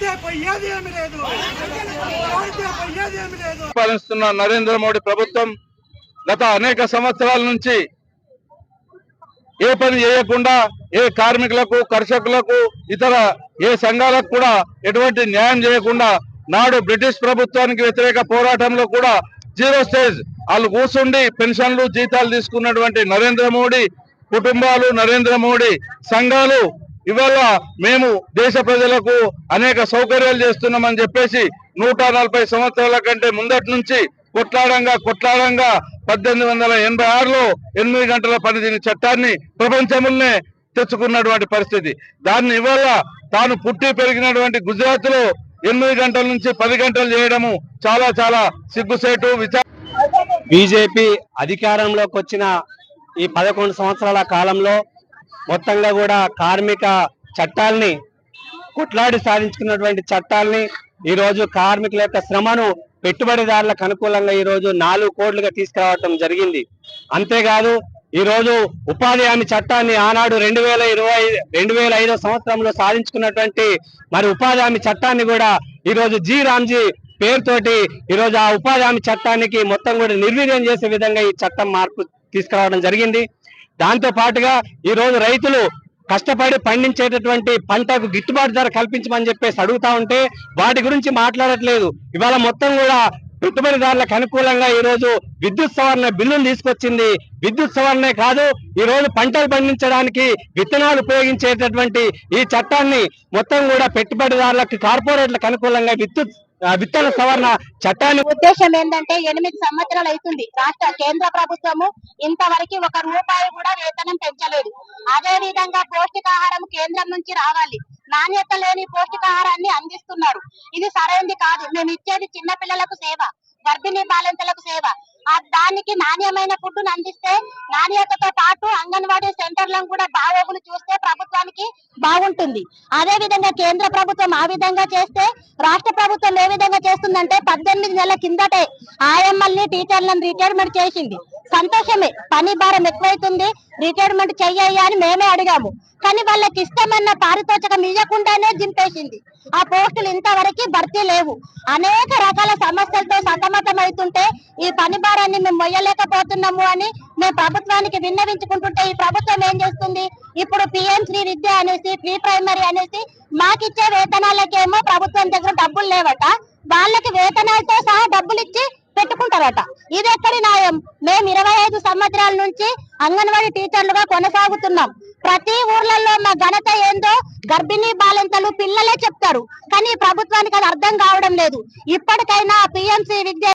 మాట్లాడితే పోయేది ఏమి లేదు. పోయేది ఏమి లేదు. పరిపాలిస్తున్న నరేంద్ర మోడీ ప్రభుత్వం గత అనేక సంవత్సరాల నుంచి ఏ పని చేయకుండా ఏ కార్మికులకు కర్షకులకు ఇతర ఏ సంఘాలకు కూడా ఎటువంటి న్యాయం చేయకుండా నాడు బ్రిటిష్ ప్రభుత్వానికి వ్యతిరేక పోరాటంలో కూడా జీరో స్టేజ్. వాళ్ళు కూర్చుండి పెన్షన్లు జీతాలు తీసుకున్నటువంటి నరేంద్ర మోడీ కుటుంబాలు నరేంద్ర మోడీ సంఘాలు ఇవాళ మేము దేశ ప్రజలకు అనేక సౌకర్యాలు చేస్తున్నామని చెప్పేసి నూట నలభై సంవత్సరాల కంటే ముందటి నుంచి కొట్లాడంగా కొట్లాడంగా పద్దెనిమిది వందల ఎనభై ఆరులో ఎనిమిది గంటల పనిదిన చట్టాన్ని ప్రపంచంలోనే తెచ్చుకున్నటువంటి పరిస్థితి. దాన్ని ఇవాళ తాను పుట్టి పెరిగినటువంటి గుజరాత్లో ఎనిమిది గంటల నుంచి పది గంటలు చేయడము చాలా చాలా సిగ్గుసేటు విచార బీజేపీ అధికారంలోకి వచ్చిన ఈ పదకొండు సంవత్సరాల కాలంలో మొత్తంగా కూడా కార్మిక చట్టాల్ని కొట్లాడి సాధించుకున్నటువంటి చట్టాల్ని ఈ రోజు కార్మికుల యొక్క శ్రమను పెట్టుబడిదారులకు అనుకూలంగా ఈ రోజు నాలుగు కోట్లుగా తీసుకురావటం జరిగింది. అంతేకాదు ఈరోజు ఉపాధి హామీ చట్టాన్ని ఆనాడు రెండు వేల ఇరవై రెండు వేల ఐదో సంవత్సరంలో సాధించుకున్నటువంటి మరి ఉపాధి హామీ చట్టాన్ని కూడా ఈ రోజు జీ. రామ్జీ పేరుతోటి ఈ రోజు ఆ ఉపాధి హామీ చట్టానికి మొత్తం కూడా నిర్వీర్యం చేసే విధంగా ఈ చట్టం మార్పు తీసుకురావడం జరిగింది. దాంతో పాటుగా ఈ రోజు రైతులు కష్టపడి పండించేటటువంటి పంటకు గిట్టుబాటు ధర కల్పించమని చెప్పేసి అడుగుతా ఉంటే వాటి గురించి మాట్లాడట్లేదు. ఇవాళ మొత్తం కూడా పెట్టుబడిదారులకు అనుకూలంగా ఈ రోజు విద్యుత్ సవరణ బిల్లులు తీసుకొచ్చింది. విద్యుత్ సవరణే కాదు ఈ రోజు పంటలు పండించడానికి విత్తనాలు ఉపయోగించేటటువంటి ఈ చట్టాన్ని మొత్తం కూడా పెట్టుబడిదారులకు కార్పొరేట్లకు అనుకూలంగా విద్యుత్ విత్తన సవరణ చట్టాన్ని ఉద్దేశం ఏంటంటే ఎనిమిది సంవత్సరాలు అవుతుంది. రాష్ట్ర కేంద్ర ప్రభుత్వము ఇంతవరకు ఒక రూపాయి కూడా వేతనం పెంచలేదు. అదే విధంగా పౌష్టికాహారం కేంద్రం నుంచి రావాలి. నాణ్యత లేని పౌష్టికాహారాన్ని అందిస్తున్నారు. ఇది సరైనది కాదు. మేము ఇచ్చేది చిన్న పిల్లలకు సేవ గర్భిణీ బాలింతలకు సేవ. దానికి నాణ్యమైన ఫుడ్ అందిస్తే నాణ్యతతో పాటు అంగన్వాడీ సెంటర్లను కూడా బాగోగులు చూస్తే ప్రభుత్వానికి బాగుంటుంది. అదే విధంగా కేంద్ర ప్రభుత్వం ఆ విధంగా చేస్తే రాష్ట్ర ప్రభుత్వం ఏ విధంగా చేస్తుందంటే పద్దెనిమిది నెలల కిందటే ఆయమ్మల్ని టీచర్లను రిటైర్మెంట్ చేసింది. సంతోషమే. పని భారం ఎక్కువైతుంది. రిటైర్మెంట్ చెయ్యయ్యా అని మేమే అడిగాము. కానీ వాళ్ళకి ఇష్టమన్న పారితోషకం ఇవ్వకుండానే దింపేసింది ఆ పోస్టులు ఇంతవరకు భర్తీ లేవు. అనేక రకాల సమస్యలతో సతమతం అవుతుంటే ఈ పని భారాన్ని మేము మొయ్యలేకపోతున్నాము అని మేము ప్రభుత్వానికి విన్నవించుకుంటుంటే ఈ ప్రభుత్వం ఏం చేస్తుంది? ఇప్పుడు పిఎం శ్రీ విద్య అనేసి ప్రీ ప్రైమరీ అనేసి మాకిచ్చే వేతనాలకేమో ప్రభుత్వం దగ్గర డబ్బులు లేవట. వాళ్ళకి వేతనాలతో సహా డబ్బులు ఇచ్చి పెట్టుకుంటారట. ఇది ఎక్కడి న్యాయం? మేము ఇరవై ఐదు సంవత్సరాల నుంచి అంగన్వాడీ టీచర్లుగా కొనసాగుతున్నాం. ప్రతి ఊర్లలో మా ఘనత ఏందో గర్భిణీ బాలింతలు పిల్లలే చెప్తారు. కానీ ప్రభుత్వానికి అది అర్థం కావడం లేదు. ఇప్పటికైనా పిఎంసి విద్య